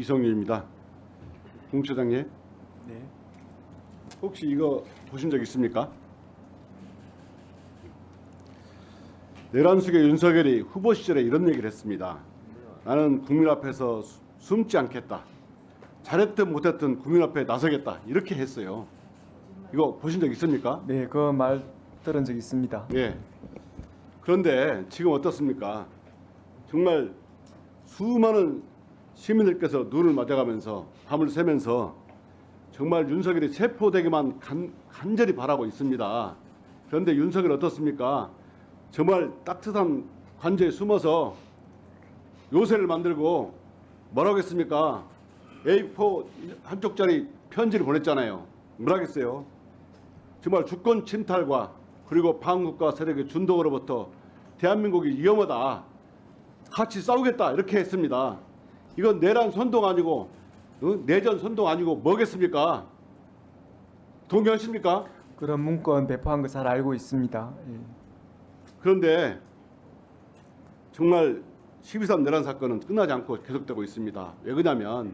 이성유입니다. 공처장님, 네. 혹시 이거 보신 적 있습니까? 내란숙의 윤석열이 후보 시절에 이런 얘기를 했습니다. 나는 국민 앞에서 수- 숨지 않겠다. 잘했든 못했든 국민 앞에 나서겠다. 이렇게 했어요. 이거 보신 적 있습니까? 네, 그 말 들은 적 있습니다. 예. 그런데 지금 어떻습니까? 정말 수많은 시민들께서 눈을 맞아가면서 밤을 새면서 정말 윤석열이 체포되기만 간, 간절히 바라고 있습니다. 그런데 윤석열 어떻습니까? 정말 따뜻한 관저에 숨어서 요새를 만들고 뭐라고 했습니까? A4 한쪽짜리 편지를 보냈잖아요. 뭐라겠어요? 정말 주권 침탈과 그리고 반국가 세력의 준동으로부터 대한민국이 위험하다. 같이 싸우겠다. 이렇게 했습니다. 이건 내란 선동 아니고 어? 내전 선동 아니고 뭐겠습니까? 동의하십니까? 그런 문건 배포한 거 잘 알고 있습니다. 예. 그런데 정말 12.3 내란 사건은 끝나지 않고 계속되고 있습니다. 왜 그러냐면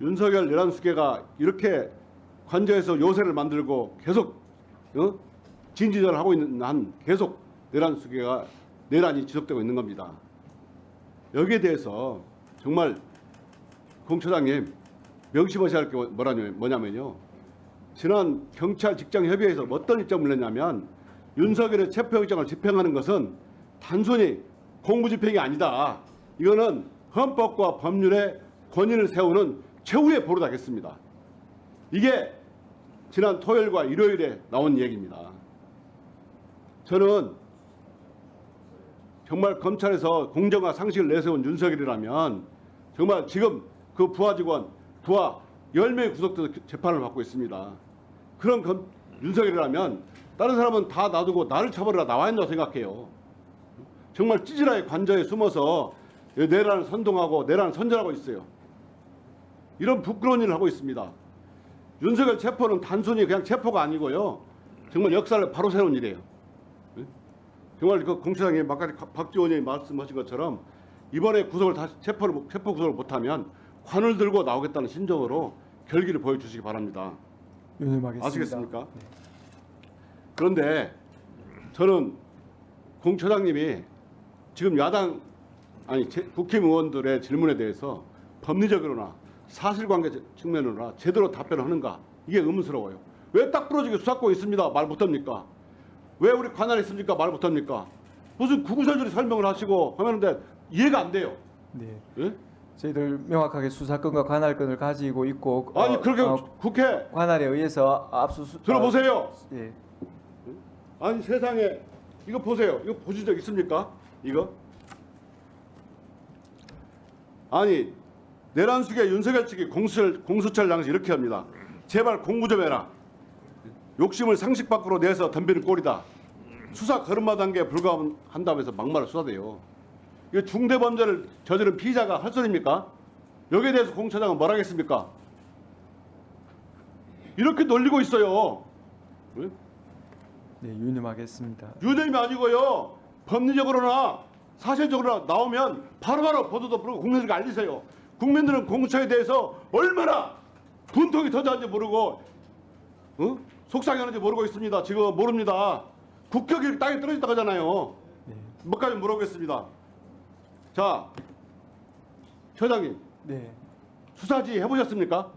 윤석열 내란 수계가 이렇게 관저에서 요새를 만들고 계속 어? 진지전을 하고 있는 한 계속 내란 수계가 내란이 지속되고 있는 겁니다. 여기에 대해서 정말 공처장님 명심하셔야 할 게 뭐냐면요. 지난 경찰 직장 협의회에서 어떤 입장을 냈냐면 윤석열의 체포영장을 집행하는 것은 단순히 공무집행이 아니다. 이거는 헌법과 법률의 권위를 세우는 최후의 보루다겠습니다. 이게 지난 토요일과 일요일에 나온 얘기입니다. 저는 정말 검찰에서 공정과 상식을 내세운 윤석열이라면 정말 지금 그 부하 직원, 부하 10명이 구속돼서 재판을 받고 있습니다. 그런 검, 윤석열이라면 다른 사람은 다 놔두고 나를 처벌하러 나와 있다고 생각해요. 정말 찌질하게 관저에 숨어서 내란을 선동하고 내란을 선전하고 있어요. 이런 부끄러운 일을 하고 있습니다. 윤석열 체포는 단순히 그냥 체포가 아니고요. 정말 역사를 바로 세운 일이에요. 예? 정말 그 공처장님 아까 박지 의원이 말씀하신 것처럼 이번에 구속을 다시 체포를 못- 체포 구속을 못하면 관을 들고 나오겠다는 심정으로 결기를 보여주시기 바랍니다. 유념하겠습니다. 아시겠습니까? 그런데 저는 공처장님이 지금 야당 아니 제- 국힘의원들의 질문에 대해서 법리적으로나 사실관계 측면으로나 제대로 답변을 하는가 이게 의문스러워요. 왜 딱 부러지게 수사권 있습니다 말 못합니까? 왜 우리 관할 있습니까 말 못합니까? 무슨 구구절절히 설명을 하시고 하는데 이해가 안 돼요. 네. 예? 저희들 명확하게 수사권과 관할권을 가지고 있고 아니 어, 그렇게 어, 국회 관할에 의해서 압수수 들어보세요. 어, 예. 아니 세상에 이거 보세요. 이거 보신 적 있습니까? 이거? 아니 내란숙의 윤석열 측이 공수처, 공수처를 당시 이렇게 합니다. 제발 공부 좀 해라. 욕심을 상식 밖으로 내서 덤비는 꼴이다. 수사 걸음마 단계에 불과한다면서 막말을 쏟아대요. 이거 중대 범죄를 저지른 피의자가 할 소리입니까? 여기에 대해서 공처장은 뭘 하겠습니까? 이렇게 놀리고 있어요. 왜? 네, 유념하겠습니다. 유념이 아니고요. 법리적으로나 사실적으로 나오면 바로바로 보도도 부르고 국민들에게 알리세요. 국민들은 공수처에 대해서 얼마나 분통이 터졌는지 모르고 어? 속상해하는지 모르고 있습니다. 지금 모릅니다. 국격이 땅에 떨어졌다 하잖아요. 네. 뭐까지 물어보겠습니다. 자, 처장님 네. 수사지 해보셨습니까?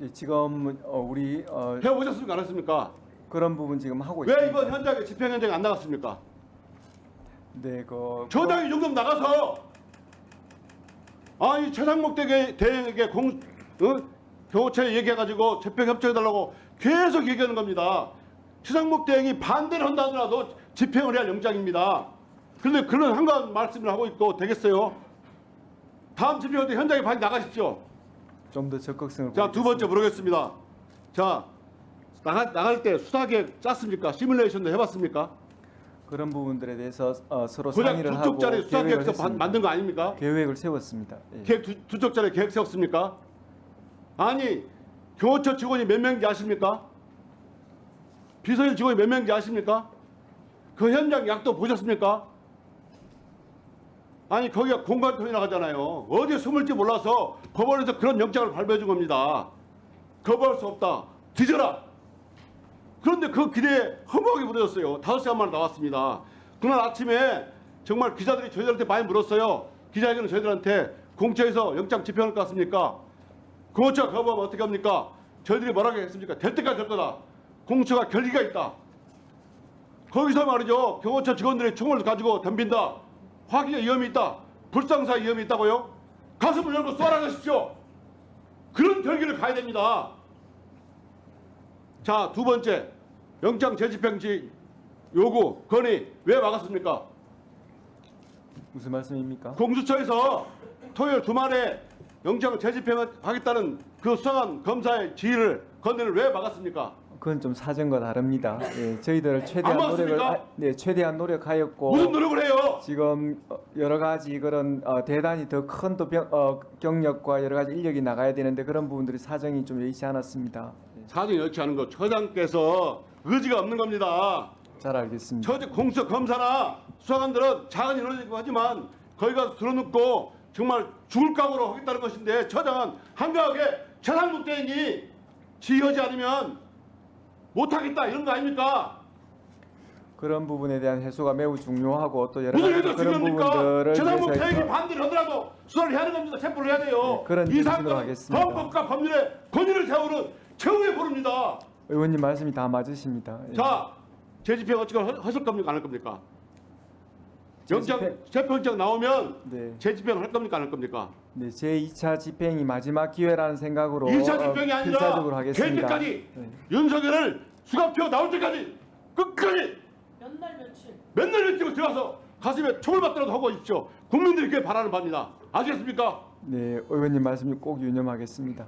예, 지금 어, 우리 어, 해보셨습니까? 안 했습니까? 그런 부분 지금 하고 왜 있습니다. 이번 현장에 집행 현장에 안 나갔습니까? 네, 그 저당이 정도 나가서 아니 최상목 대행에게 공 어? 경호처에 얘기해가지고 재평 협조해달라고 계속 얘기하는 겁니다. 최상목 대행이 반대를 한다 하더라도 집행을 해야 할 영장입니다. 그런데 그런 한가한 말씀을 하고 있고 되겠어요? 다음 집행 때 현장에 빨리 나가십시오. 좀 더 적극성을 자 두 번째 물어보겠습니다. 자 나가, 나갈 때 수사 계획 짰습니까? 시뮬레이션도 해봤습니까? 그런 부분들에 대해서 어, 서로 상의를 두 하고 쪽짜리 수사 계획을 계획서 반- 했습니다. 만든 거 아닙니까? 계획을 세웠습니다. 예. 계획 두, 두 쪽짜리 계획 세웠습니까? 아니 교호처 직원이 몇 명인지 아십니까? 비서실 직원이 몇 명인지 아십니까? 그 현장 약도 보셨습니까? 아니 거기가 공관통이 나가잖아요. 어디에 숨을지 몰라서 법원에서 그런 영장을 발부해 준 겁니다. 거부할 수 없다. 뒤져라. 그런데 그 기대에 허무하게 무너졌어요. 다섯 시간 만에 나왔습니다. 그날 아침에 정말 기자들이 저희들한테 많이 물었어요. 기자회견은 저희들한테 공처에서 영장 집행할 것 같습니까? 공처가 거부하면 어떻게 합니까? 저희들이 뭐라고 했습니까? 될 때까지 될 거다. 공처가 결기가 있다. 거기서 말이죠. 경호처 직원들이 총을 가지고 덤빈다. 화기의 위험이 있다. 불상사 위험이 있다고요? 가슴을 열고 쏘라 하십시오. 그런 결기를 가야 됩니다. 자, 두 번째. 영장 재집행지 요구, 건의 왜 막았습니까? 무슨 말씀입니까? 공수처에서 토요일 주말에 영장 재집행하겠다는 그 수상한 검사의 지휘를 건의를 왜 막았습니까? 그건 좀 사정과 다릅니다. 예, 저희들 최대한 안 노력을 맞습니까? 하- 네, 최대한 노력하였고 무슨 노력을 해요? 지금 어, 여러 가지 그런 어, 대단히 더 큰또 어, 경력과 여러 가지 인력이 나가야 되는데 그런 부분들이 사정이 좀 여의치 않았습니다. 예, 사정이 옳지 않은 거 처장께서 의지가 없는 겁니다. 잘 알겠습니다. 처제 공수처 검사나 수사관들은 작은 인원이고 하지만 거기 가서 들어눕고 정말 죽을 각오로 하겠다는 것인데 처장은 한가하게 재산국대행이 지휘하지 않으면 못하겠다 이런 거 아닙니까? 그런 부분에 대한 해소가 매우 중요하고 또 여러 무슨 가지 해도 그런 중요합니까? 부분들을 재산국대행이 위해서 반대를 하더라도 수사를 해야 하는 겁니다. 체포를 해야 돼요. 네, 그런 이 정신으로 사건은 하겠습니다. 헌법과 법률에 권위를 세우는 최후의 보루입니다. 의원님 말씀이 다 맞으십니다. 예. 자, 재집행 어떻게 하- 하실 겁니까? 안 할 겁니까? 영장, 재집행- 재표영장 나오면 네. 재집행 할 겁니까? 안 할 겁니까? 네, 제 2차 집행이 마지막 기회라는 생각으로 2차 어, 집행이 아니라 필사적으로 될 하겠습니다. 때까지 네. 윤석열을 수갑표 나올 때까지 끝까지 몇 날 며칠 맨날 일찍 들어가서 가슴에 총을 받더라도 하고 있죠. 국민들이 그게 바라는 바입니다. 아시겠습니까? 네, 의원님 말씀 꼭 유념하겠습니다.